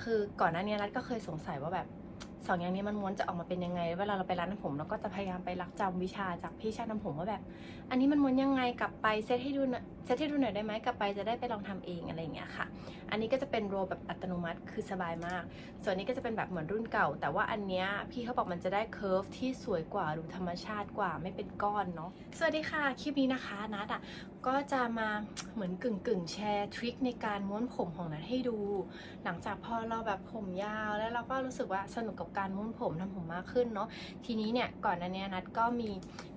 คือก่อนหน้านี้รัฐก็เคยสงสัยว่าแบบ สองอย่างนี้มันม้วนจะออกมาเป็นยังไง เวลาเราไปร้านน้ำผมเราก็จะพยายามไปรักจำวิชาจากพี่ช่างน้ำผมว่าแบบ อันนี้มันม้วนยังไงกลับไปเซตให้ดูเซตให้ดูหน่อยได้ไหมกลับไปจะได้ไปลองทำเองอะไรอย่างเงี้ยค่ะ อันนี้ก็จะเป็นโรแบบอัตโนมัติคือสบายมาก ส่วนนี้ก็จะเป็นแบบเหมือนรุ่นเก่า แต่ว่าอันเนี้ยพี่เขาบอกมันจะได้เคอร์ฟที่สวยกว่าดูธรรมชาติกว่าไม่เป็นก้อนเนาะสวัสดีค่ะคลิปนี้นะคะนัดอะก็จะมาเหมือนกึ่งกึ่งแชร์ทริคในการม้วนผมของนัดให้ดู หลังจากพอเราแบบผมยาวแล้วเราก็รู้สึกว่าสนุกกับการม้วนผมทำผมมากขึ้นเนาะทีนี้เนี่ยก่อนหน้านี้นัดก็มี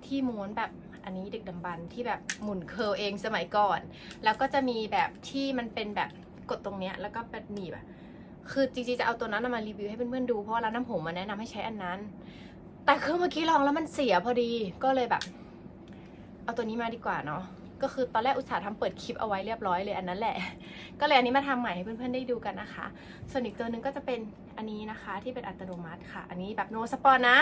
ที่ม้วนแบบอันนี้ดึกดำบรรพ์ที่แบบหมุนเคิลเองสมัยก่อน แล้วก็จะมีแบบที่มันเป็นแบบกดตรงเนี้ยแล้วก็เป็นหนีบอะคือจริงๆจะเอาตัวนั้นมารีวิวให้เพื่อนๆดูเพราะว่าร้านน้ำผมมาแนะนำให้ใช้อันนั้น แต่คือเมื่อกี้ลองแล้วมันเสียพอดีก็เลยแบบ เอาตัวนี้มาดีกว่าเนาะ ก็คือตอนแรกอุตส่าห์ทำเปิดคลิปเอาไว้เรียบร้อยเลยอันนั้นแหละ ก็เลยอันนี้มาทำใหม่ให้เพื่อนๆได้ดูกันนะคะ ส่วนอีกตัวหนึงก็จะเป็นอันนี้นะคะที่เป็นอัตโนมัติค่ะ อันนี้แบบโนสปอนนะ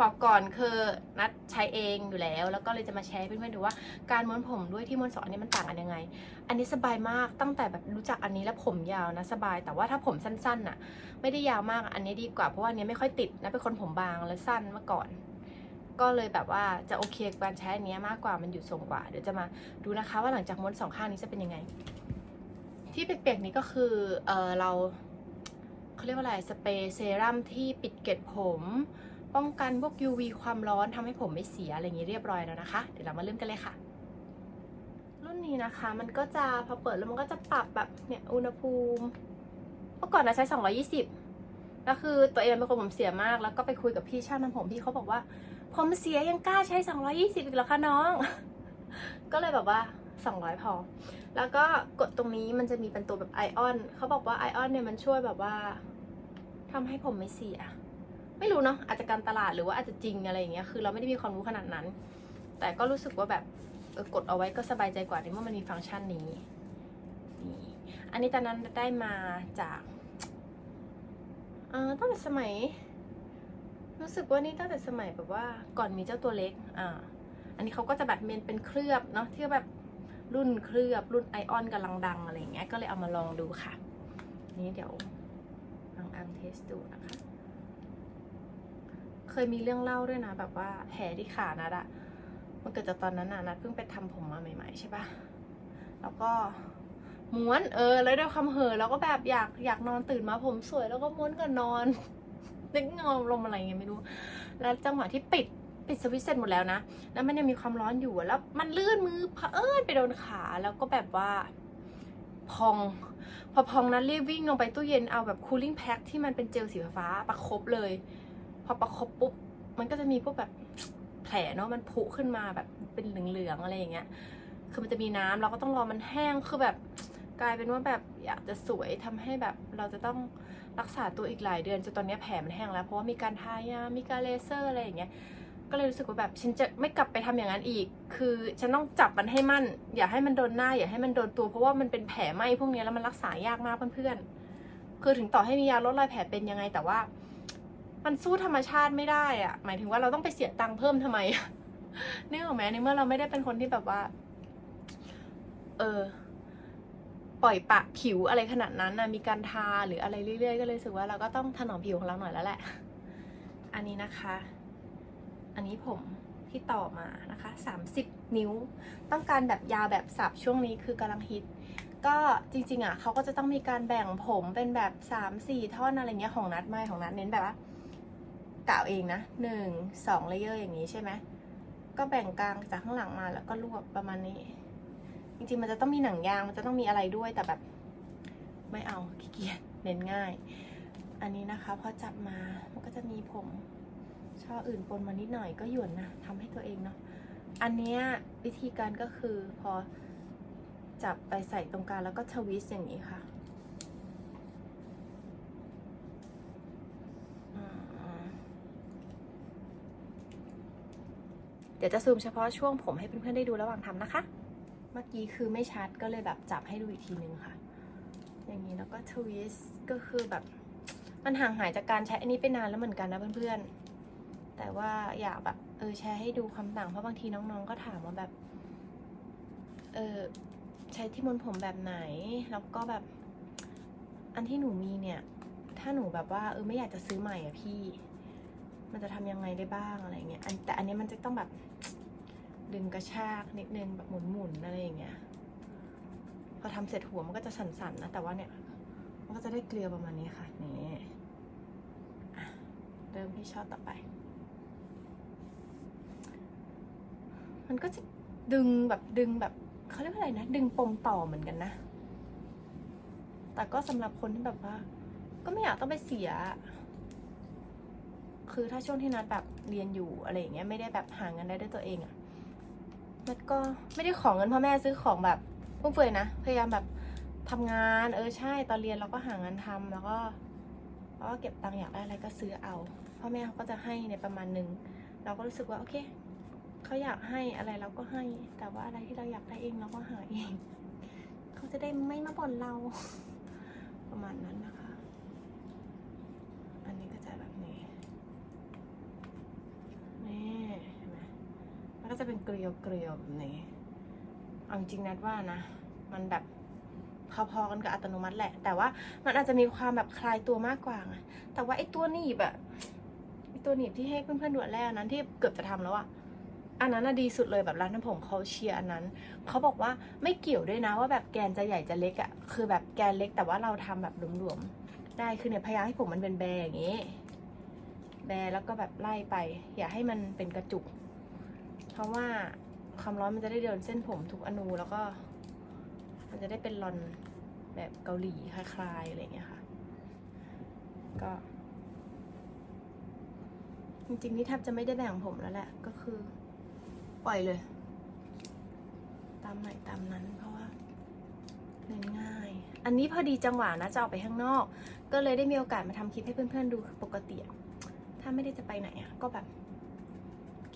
บอกก่อนคือนัดใช้เองอยู่แล้ว แล้วก็เลยจะมาแชร์เพื่อนๆดูว่าการม้วนผมด้วยที่ม้วนสองอันนี้มันต่างกันยังไง อันนี้สบายมากตั้งแต่แบบรู้จักอันนี้แล้วผมยาวนะสบาย แต่ว่าถ้าผมสั้นๆน่ะไม่ได้ยาวมากอันนี้ดีกว่าเพราะว่าอันนี้ไม่ค่อยติดนะเป็นคนผมบางและสั้นเมื่อก่อน ก็เลยแบบว่าจะโอเคกับการใช้อันเนี้ยมากกว่ามันอยู่ทรงกว่า เดี๋ยวจะมาดูนะคะว่าหลังจากม้วนสองข้างนี้จะเป็นยังไง ที่เปียกๆนี้ก็คือเออเราเขาเรียกว่าอะไรสเปรย์เซรั่มที่ปิดเกล็ดผม ป้องกันพวก UV ความร้อนทำให้ผมไม่เสียอะไรอย่างนี้เรียบร้อยแล้วนะคะ เดี๋ยวเรามาเริ่มกันเลยค่ะ รุ่นนี้นะคะมันก็จะพอเปิดแล้วมันก็จะปรับแบบเนี่ยอุณหภูมิเมื่อก่อนนะใช้ 220แล้วคือตัวเองเป็นคนผมเสียมาก แล้วก็ไปคุยกับพี่ช่างทำผมพี่เขาบอกว่า ผมเสียยังกล้าใช้ 220 อีกเหรอคะน้อง ก็เลยแบบว่า 200 พอ แล้วก็กดตรงนี้มันจะมีเป็นตัวแบบไอออนเขาบอกว่าไอออนเนี่ยมันช่วยแบบว่าทำให้ผมไม่เสีย ไม่รู้เนาะอาจจะการตลาดหรือว่าอาจจะจริงอะไรอย่างเงี้ยคือเราไม่ได้มีความรู้ขนาดนั้น แต่ก็รู้สึกว่าแบบเออกดเอาไว้ก็สบายใจกว่าในเมื่อมันมีฟังก์ชันนี้นี่อันนี้ตอนนั้นได้มาจากเออตั้งแต่สมัย รู้สึกว่านี่ตั้งแต่สมัยแบบว่าก่อนมีเจ้าตัวเล็กอ่าอันนี้เขาก็จะแบบเมนเป็นเคลือบเนาะที่แบบรุ่นเคลือบรุ่นไอออนกำลังดังอะไรอย่างเงี้ยก็เลยเอามาลองดูค่ะ นี่เดี๋ยวลองอังเทสดูนะคะ เคยมีเรื่องเล่าด้วยนะ แบบว่าแผลที่ขานัดอะมันเกิดจากตอนนั้นน่ะนัดเพิ่งไปทำผมมาใหม่ๆใช่ปะแล้วก็ม้วนเออ แล้วด้วยความเห่อแล้วก็แบบอยากอยากนอนตื่นมาผมสวยแล้วก็ม้วนก่อนนอน นึกเงาลมอะไรเงี้ยไม่รู้ แล้วจังหวะที่ปิดปิดสวิตช์เสร็จหมดแล้วนะ แล้วมันยังมีความร้อนอยู่อะแล้ว มันลื่นมือเผอิญไปโดนขาแล้วก็แบบว่าพอง พอพองนั้นรีบวิ่งลงไปตู้เย็นเอาแบบคูลิ่งแพ็คที่มันเป็นเจลสีฟ้าประคบเลย พอประคบปุ๊บมันก็จะมีพวกแบบแผลเนาะมันพุขึ้นมาแบบเป็นเหลืองๆอะไรอย่างเงี้ย คือมันจะมีน้ำเราก็ต้องรอมันแห้งคือแบบ กลายเป็นว่าแบบอยากจะสวยทำให้แบบเราจะต้องรักษาตัวอีกหลายเดือนจนตอนนี้แผลมันแห้งแล้ว เพราะว่ามีการทายา มีการเลเซอร์อะไรอย่างเงี้ย ก็เลยรู้สึกว่าแบบฉันจะไม่กลับไปทำอย่างนั้นอีก คือฉันต้องจับมันให้มั่น อย่าให้มันโดนหน้า อย่าให้มันโดนตัว เพราะว่ามันเป็นแผลไหมพวกนี้แล้วมันรักษายากมากเพื่อนๆ คือถึงต่อให้มียาลดรอยแผลเป็นยังไงแต่ว่า มันสู้ธรรมชาติไม่ได้อะหมายถึงว่าเราต้องไปเสียตังค์เพิ่มทำไมนึกออกไหมในเมื่อเราไม่ได้เป็นคนที่แบบว่า เออ ปล่อยปะผิวอะไรขนาดนั้นนะมีการทาหรืออะไรเรื่อยๆ ก็เลยรู้สึกว่าเราก็ต้องถนอมผิวของเราหน่อยแล้วแหละ อันนี้นะคะ อันนี้ผมที่ต่อมานะคะ 30 นิ้ว ต้องการแบบยาวแบบสับช่วงนี้คือกำลังฮิต ก็จริงๆอะเขาก็จะต้องมีการแบ่งผมเป็นแบบ 3-4 ท่อนอะไรเงี้ยของนัดไม่ของนัดเน้นแบบว่ากล่าวเองนะหนึ่งสองเลเยอร์อย่างนี้ใช่ไหมก็แบ่งกลางจากข้างหลังมาแล้วก็รวบประมาณนี้ จริงๆ มันจะต้องมีหนังยาง มันจะต้องมีอะไรด้วย แต่แบบไม่เอาขี้เกียจเน้นง่าย อันนี้นะคะพอจับมา มันก็จะมีผมช่ออื่นปนมานิดหน่อยก็หยวนนะทำให้ตัวเองเนาะ อันนี้วิธีการก็คือพอจับไปใส่ตรงกลางแล้วก็ทวิสต์อย่างนี้ค่ะเดี๋ยวจะซูมเฉพาะช่วงผมให้เพื่อนๆได้ดูระหว่างทำนะคะ เมื่อกี้คือไม่ชัดก็เลยแบบจับให้ดูอีกทีนึงค่ะ อย่างนี้แล้วก็ทวิสต์ก็คือแบบ มันห่างหายจากการใช้อันนี้ไปนานแล้วเหมือนกันนะเพื่อนๆ แต่ว่าอยากแบบเออแชร์ให้ดูความต่างเพราะบางทีน้องๆก็ถามว่าแบบเออใช้ที่มนผมแบบไหน แล้วก็แบบอันที่หนูมีเนี่ย ถ้าหนูแบบว่าเออไม่อยากจะซื้อใหม่อะพี่ มันจะทำยังไงได้บ้างอะไรเงี้ยอันแต่อันนี้มันจะต้องแบบ ดึงกระชากนิดนึงแบบหมุนๆอะไรอย่างเงี้ย พอทำเสร็จหัวมันก็จะสั่นๆนะ แต่ว่าเนี่ย มันก็จะได้เกลียวประมาณนี้ค่ะ นี่เริ่มที่ช่อต่อไป มันก็จะดึงแบบดึงแบบเขาเรียกว่าอะไรนะ ดึงปมต่อเหมือนกันนะ แต่ก็สำหรับคนที่แบบว่า ก็ไม่อยากต้องไปเสีย คือถ้าช่วงที่นัดแบบเรียนอยู่อะไรอย่างเงี้ยไม่ได้แบบหาเงินได้ด้วยตัวเองอะ นัดก็ไม่ได้ของเงินพ่อแม่ซื้อของแบบฟุ่มเฟือยนะ พยายามแบบทำงานเออใช่ตอนเรียนเราก็หางานทำแล้วก็แล้วก็เก็บตังค์อยากได้อะไรก็ซื้อเอาพ่อแม่เขาก็จะให้ในประมาณหนึ่งเราก็รู้สึกว่าโอเคเขาอยากให้อะไรเราก็ให้ แต่ว่าอะไรที่เราอยากได้เองเราก็หาเองเขาจะได้ไม่มาบ่นเรา ประมาณนั้นนะคะ อันนี้ก็จะแบบนี้นี่ มันก็จะเป็นเกลียวเกลียวแบบนี้เอาจริงนัดว่านะ มันแบบพอๆกันกับอัตโนมัติแหละ แต่ว่ามันอาจจะมีความแบบคลายตัวมากกว่างแต่ว่าไอ้ตัวหนีบอะไอ้ตัวหนีบที่ให้เพื่อนๆดูแรกอันนั้นที่เกือบจะทำแล้วอะอันนั้นน่ะดีสุดเลยแบบร้านทำผมเขาเชียร์อันนั้นเขาบอกว่าไม่เกี่ยวด้วยนะว่าแบบแกนจะใหญ่จะเล็กอะคือแบบแกนเล็กแต่ว่าเราทำแบบหลวมๆได้คือเนี่ยพยายามให้ผมมันเป็นแบอย่างงี้ แบแล้วก็แบบไล่ไป อย่าให้มันเป็นกระจุก เพราะว่าความร้อนมันจะได้เดินเส้นผมทุกอนูแล้วก็ มันจะได้เป็นรอนแบบเกาหลีคลายๆอะไรอย่างเงี้ยค่ะ ก็ จริงๆนี่แทบจะไม่ได้แบ่งผมแล้วแหละ ก็คือ ปล่อยเลย ตามไหนตามนั้นเพราะว่าเล่นง่าย อันนี้พอดีจังหวะนะจะออกไปข้างนอก ก็เลยได้มีโอกาสมาทำคลิปให้เพื่อนๆดูคือปกติถ้าไม่ได้จะไปไหนอะก็แบบ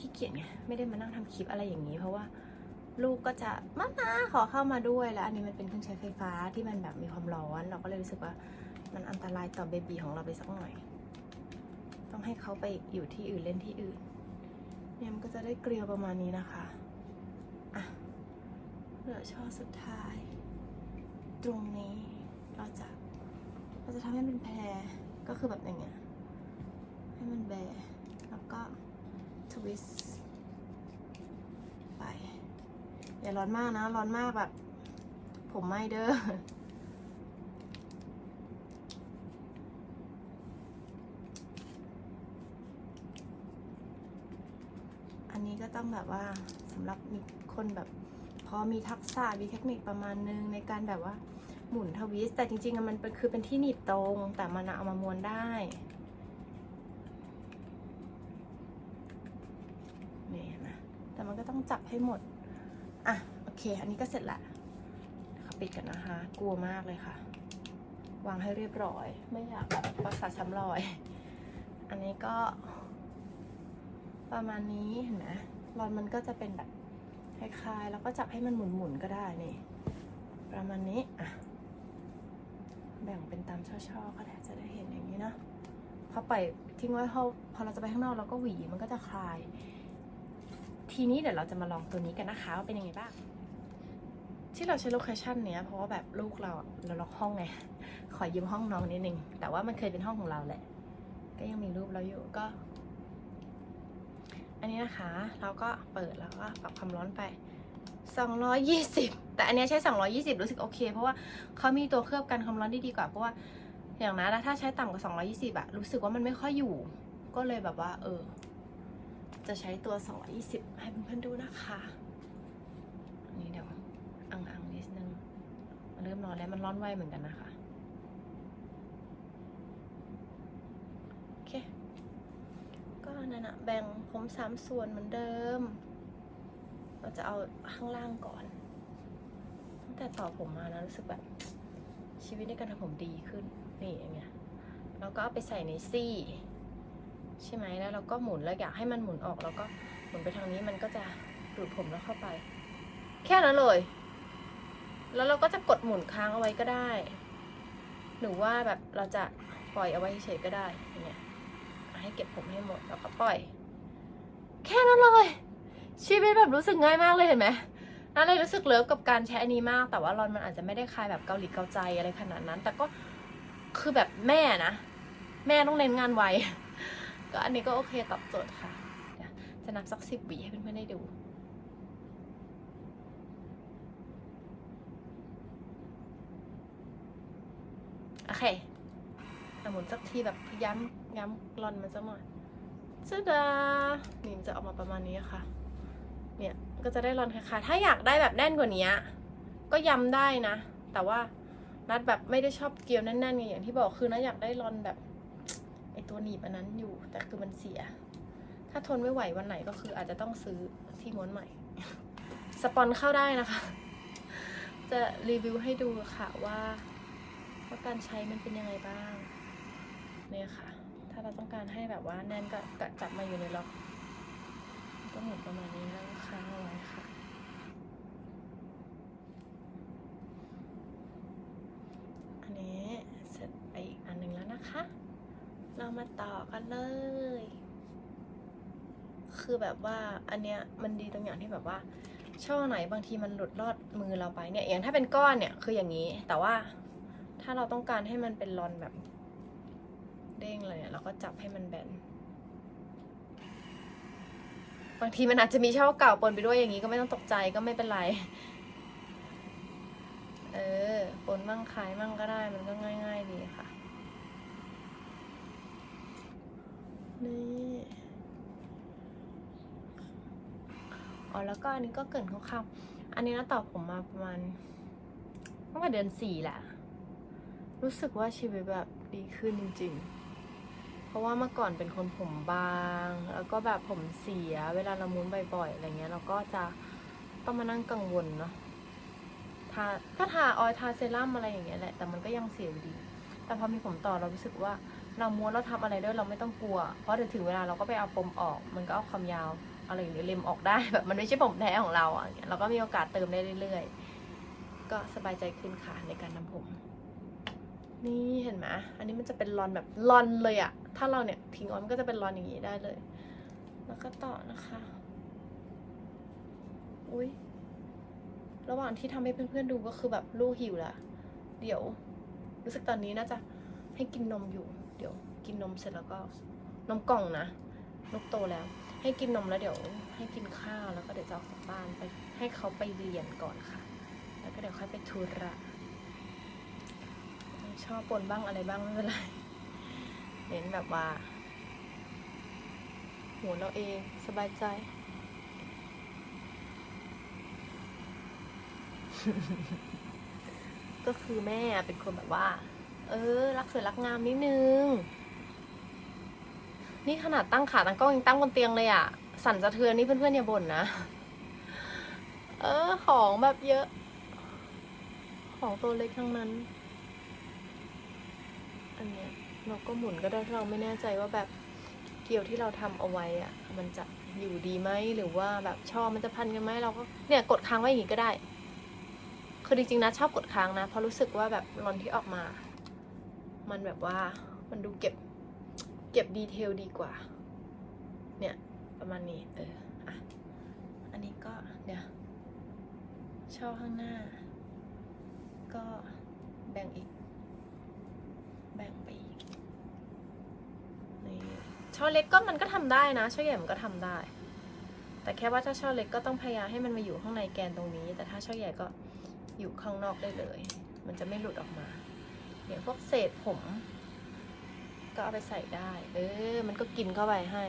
ขี้เกียจไงไม่ได้มานั่งทำคลิปอะไรอย่างนี้ เพราะว่าลูกก็จะมามาขอเข้ามาด้วยแล้ว อันนี้มันเป็นเครื่องใช้ไฟฟ้าที่มันแบบมีความร้อน เราก็เลยรู้สึกว่ามันอันตรายต่อเบบีของเราไปสักหน่อย ต้องให้เขาไปอยู่ที่อื่นเล่นที่อื่นเนี่ยมันก็จะได้เกลียวประมาณนี้นะคะอะเหลือช่อสุดท้าย ตรงนี้เราจะเราจะทำให้มันแพรก็คือแบบอย่างเงี้ยให้มันแบร์แล้วก็ วิสไป อย่าร้อนมากนะ ร้อนมากแบบ ผมไหมเด้ออันนี้ก็ต้องแบบว่าสำหรับมีคนแบบพอมีทักษะมีเทคนิคประมาณนึงในการแบบว่าหมุนทวิส แต่จริงๆอะมันเป็นคือเป็นที่หนีบตรง แต่มันเอามาม้วนได้ นี่เห็นไหม แต่มันก็ต้องจับให้หมด อะ โอเค อันนี้ก็เสร็จละปิดกันนะคะ กลัวมากเลยค่ะ วางให้เรียบร้อย ไม่อยากแบบประสาทซ้ำรอย อันนี้ก็ ประมาณนี้เห็นไหมรอนมันก็จะเป็นแบบคลายๆ แล้วก็จับให้มันหมุนๆ ก็ได้นี่ ประมาณนี้ อะ แบ่งเป็นตามช่อๆ ก็ได้จะได้เห็นอย่างนี้เนาะพอปล่อยทิ้งไว้พอพอเราจะไปข้างนอกเราก็หวีมันก็จะคลาย ทีนี้เดี๋ยวเราจะมาลองตัวนี้กันนะคะว่าเป็นยังไงบ้าง ที่เราใช้โลเคชั่นเนี้ยเพราะว่าแบบลูกเราเราล็อกห้องไง ขอยืมห้องน้องนิดนึง แต่ว่ามันเคยเป็นห้องของเราแหละ ก็ยังมีรูปเราอยู่ก็ อันนี้นะคะ เราก็เปิดแล้วก็ปรับความร้อนไป 220 แต่อันนี้ใช้ 220 รู้สึกโอเค เพราะว่าเขามีตัวเคลือบกันความร้อนได้ดีกว่าเพราะว่าอย่างนั้นถ้าใช้ต่ำกว่า 220อะรู้สึกว่ามันไม่ค่อยอยู่ ก็เลยแบบว่า เออ จะใช้ตัว 220 ให้เพื่อนๆดูนะคะอันนี้เดี๋ยวอังๆนิดนึง มันเริ่มร้อนแล้วมันร้อนไวเหมือนกันนะคะ โอเค ก็นั่นอะแบ่งผมสามส่วนเหมือนเดิม เราจะเอาข้างล่างก่อน ตั้งแต่ต่อผมมานะรู้สึกแบบชีวิตในการทำผมดีขึ้น นี่อย่างเงี้ยแล้วก็เอาไปใส่ในซี่ ใช่ไหมแล้วเราก็หมุนแล้วอยากให้มันหมุนออกแล้วก็หมุนไปทางนี้มันก็จะดูดผมแล้วเข้าไป แค่นั้นเลย แล้วเราก็จะกดหมุนค้างเอาไว้ก็ได้ หรือว่าแบบเราจะปล่อยเอาไว้เฉยก็ได้อย่างเงี้ยให้เก็บผมให้หมดแล้วก็ปล่อย แค่นั้นเลยชีวิตแบบรู้สึกง่ายมากเลยเห็นไหมนั่นเลยรู้สึกเลิฟกับการใช้อันนี้มาก แต่ว่ารอนมันอาจจะไม่ได้คลายแบบเกาหลีเกาใจอะไรขนาดนั้น แต่ก็คือแบบแม่นะ แม่ต้องเน้นงานไว ก็อันนี้ก็โอเคตอบโจทย์ค่ะ จะนับสักสิบวิให้เพื่อนๆได้ดูโอเคหมุนสักทีแบบย้ำย้ำรอนมันสักหน่อยจ้าดานี่มันจะออกมาประมาณนี้ค่ะ เนี่ยก็จะได้รอนคล้ายๆถ้าอยากได้แบบแน่นกว่านี้ ก็ย้ำได้นะ แต่ว่านัดแบบไม่ได้ชอบเกลียวแน่นๆไงอย่างที่บอกคือนัดอยากได้รอนแบบ ตัวหนีบอันนั้นอยู่ แต่คือมันเสีย ถ้าทนไม่ไหววันไหนก็คืออาจจะต้องซื้อที่ม้วนใหม่ สปอนเข้าได้นะคะ จะรีวิวให้ดูค่ะว่าว่าการใช้มันเป็นยังไงบ้าง เนี่ยค่ะ ถ้าเราต้องการให้แบบว่าแน่นก็จับมาอยู่ในล็อก ก็หมุนประมาณนี้แล้วค้างเอาไว้ค่ะ อันนี้เสร็จไปอีกอันหนึ่งแล้วนะคะ เรามาต่อกันเลย คือแบบว่าอันเนี้ยมันดีตรงอย่างที่แบบว่า ช่อไหนบางทีมันหลุดรอดมือเราไปเนี่ยอย่างถ้าเป็นก้อนเนี่ยคืออย่างนี้ แต่ว่าถ้าเราต้องการให้มันเป็นรอนแบบ เด้งเลยเนี่ยเราก็จับให้มันแบนบางทีมันอาจจะมีช่อเก่าปนไปด้วยอย่างนี้ก็ไม่ต้องตกใจก็ไม่เป็นไร เออปนมั่งคล้ายมั่งก็ได้มันก็ง่าย ๆ ดีค่ะ นี่อ๋อแล้วก็อันนี้ก็เกินคร่าวๆอันนี้นะตอบผมมาประมาณตั้งแต่เดือนสี่แหละ รู้สึกว่าชีวิตแบบดีขึ้นจริง ๆ เพราะว่าเมื่อก่อนเป็นคนผมบาง แล้วก็แบบผมเสีย เวลาเรามุนบ่อยๆอะไรเงี้ยเราก็จะต้องมานั่งกังวลเนาะทาก็ทาออยล์ทาเซรั่มอะไรอย่างเงี้ยแหละ แต่มันก็ยังเสียอยู่ดี แต่พอมีผมต่อเรารู้สึกว่า เราม้วนเราทำอะไรด้วยเราไม่ต้องกลัว เพราะถึงเวลาเราก็ไปเอาปมออก มันก็เอาความยาวอะไรอย่างเล็มออกได้แบบมันไม่ใช่ผมแท้ของเราอะเราก็มีโอกาสเติมได้เรื่อยๆ ก็สบายใจขึ้นค่ะในการทำผม นี่เห็นไหมอันนี้มันจะเป็นรอนแบบรอนเลยอะถ้าเราเนี่ยทิ้งเอาไว้มันก็จะเป็นรอนอย่างนี้ได้เลย แล้วก็ต่อนะคะ อุ้ยระหว่างที่ทำให้เพื่อนๆดูก็คือแบบลูกหิวละเดี๋ยว รู้สึกตอนนี้น่าจะให้กินนมอยู่ เดี๋ยวกินนมเสร็จแล้วก็นมกล่องนะลูกโตแล้ว ให้กินนมแล้วเดี๋ยวให้กินข้าวแล้วก็เดี๋ยวจะออกจากบ้านไปให้เขาไปเรียนก่อนค่ะ แล้วก็เดี๋ยวค่อยไปธุระชอบปนบ้างอะไรบ้างไม่เป็นไรเน้นแบบว่าหัวเราเองสบายใจ ก็คือแม่เป็นคนแบบว่า เออ รักสวยรักงามนิดนึง นี่ขนาดตั้งขาตั้งกล้องยังตั้งบนเตียงเลยอะสั่นสะเทือนนี่เพื่อนๆอย่าบ่นนะ เออ ของแบบเยอะ ของตัวเล็กทั้งนั้น อันเนี้ยเราก็หมุนก็ได้ถ้าเราไม่แน่ใจว่าแบบเกลียวที่เราทำเอาไว้อะมันจะอยู่ดีไหมหรือว่าแบบชอบมันจะพันกันไหมเราก็เนี่ยกดค้างไว้อย่างงี้ก็ได้ คือจริงๆนะชอบกดค้างนะเพราะรู้สึกว่าแบบรอนที่ออกมา มันแบบว่ามันดูเก็บเก็บดีเทลดีกว่า เนี่ยประมาณนี้เอออะอันนี้ก็เดี๋ยวช่อข้างหน้า ก็แบ่งอีก แบ่งไปอีกนี่ช่อเล็กก็มันก็ทำได้นะ ช่อใหญ่มันก็ทำได้ แต่แค่ว่าถ้าช่อเล็กก็ต้องพยายามให้มันมาอยู่ข้างในแกนตรงนี้ แต่ถ้าช่อใหญ่ก็อยู่ข้างนอกได้เลย มันจะไม่หลุดออกมา อย่างพวกเศษผม ก็เอาไปใส่ได้ เออ มันก็กินเข้าไปให้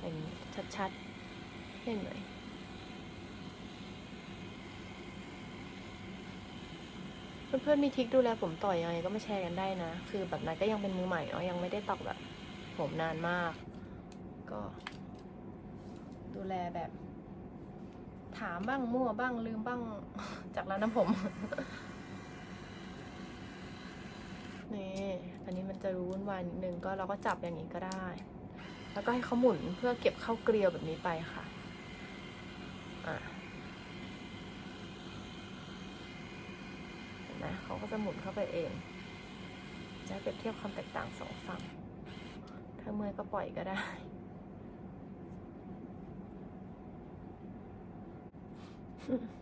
อย่างนี้ชัดๆเห็นไหมเพื่อนๆมีทิคดูแลผมต่อยังไงก็มาแชร์กันได้นะ คือแบบนั้นก็ยังเป็นมือใหม่เนาะยังไม่ได้ตอกแบบ ผมนานมาก ก็ ดูแลแบบ ถามบ้างมั่วบ้างลืมบ้างจากร้านน้ำผม นี่อันนี้มันจะรู้วุ่นวายนิดนึงก็เราก็จับอย่างนี้ก็ได้ แล้วก็ให้เขาหมุนเพื่อเก็บเข้าเกลียวแบบนี้ไปค่ะอะเห็นไหมเขาก็จะหมุนเข้าไปเอง จะเปรียบเทียบความแตกต่างสองฝั่ง ถ้าเมื่อยก็ปล่อยก็ได้อั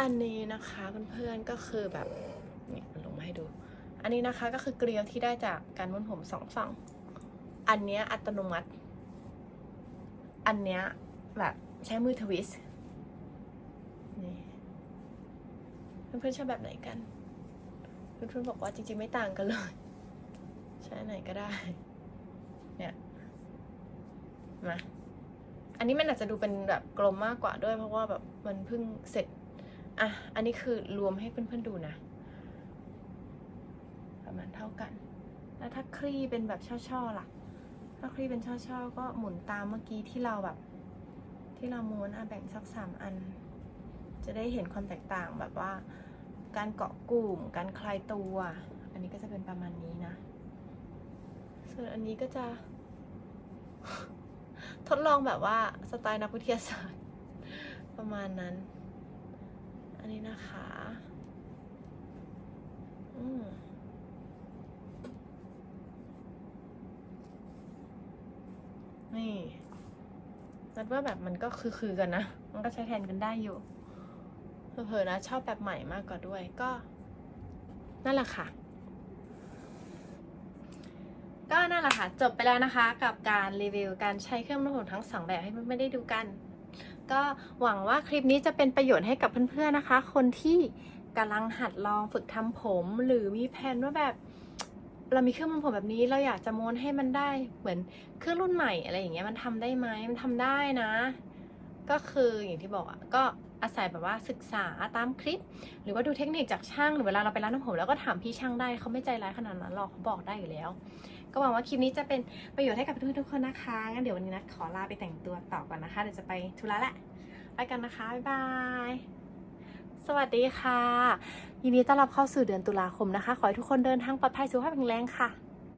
อันนี้นะคะเพื่อนๆก็คือแบบนี่ลงมาให้ดู อันนี้นะคะก็คือเกลียวที่ได้จากการม้วนผมสองฝั่ง อันเนี้ยอัตโนมัติ อันเนี้ยแบบใช้มือทวิสนี่เพื่อนๆชอบแบบไหนกัน เพื่อนๆบอกว่าจริงๆไม่ต่างกันเลย ใช้ไหนก็ได้ เนี่ย มาอันนี้มันอาจจะดูเป็นแบบกลมมากกว่าด้วยเพราะว่าแบบมันเพิ่งเสร็จ อะ อันนี้คือรวมให้เพื่อนๆดูนะ ประมาณเท่ากัน แล้วถ้าคลี่เป็นแบบช่อๆล่ะ ถ้าคลี่เป็นช่อๆก็หมุนตามเมื่อกี้ที่เราแบบ ที่เราม้วนอะแบ่งสักสามอัน จะได้เห็นความแตกต่างแบบว่า การเกาะกลุ่ม การคลายตัว อันนี้ก็จะเป็นประมาณนี้นะ ส่วนอันนี้ก็จะ ทดลองแบบว่าสไตล์นักวิทยาศาสตร์ประมาณนั้น อันนี้นะคะ อืมนี่นัดว่าแบบมันก็คือคือๆกันนะ มันก็ใช้แทนกันได้อยู่ เผลอๆนะชอบแบบใหม่มากกว่าด้วย ก็ นั่นแหละค่ะ ก็นั่นแหละค่ะ จบไปแล้วนะคะ กับการรีวิวการใช้เครื่องมือผมทั้งสองแบบให้เพื่อนๆได้ดูกัน ก็หวังว่าคลิปนี้จะเป็นประโยชน์ให้กับเพื่อนๆนะคะ คนที่กำลังหัดลองฝึกทำผม หรือมีแผนว่าแบบ เรามีเครื่องมือผมแบบนี้ เราอยากจะม้วนให้มันได้เหมือนเครื่องรุ่นใหม่อะไรอย่างเงี้ยมันทำได้ไหมมันทำได้นะ ก็คืออย่างที่บอกอะก็อาศัยแบบว่าศึกษาตามคลิป หรือว่าดูเทคนิคจากช่างหรือเวลาเราไปร้านทำผมแล้วก็ถามพี่ช่างได้เขาไม่ใจร้ายขนาดนั้นหรอกเขาบอกได้อยู่แล้ว ก็หวังว่าคลิปนี้จะเป็นประโยชน์ให้กับเพื่อนทุกคนนะคะงั้นเดี๋ยววันนี้นะขอลาไปแต่งตัวต่อก่อนนะคะเดี๋ยวจะไปธุระแหละไปกันนะคะบ๊ายบายสวัสดีค่ะ ยินดีต้อนรับเข้าสู่เดือนตุลาคมนะคะ ขอให้ทุกคนเดินทางปลอดภัยสุขภาพแข็งแรงค่ะ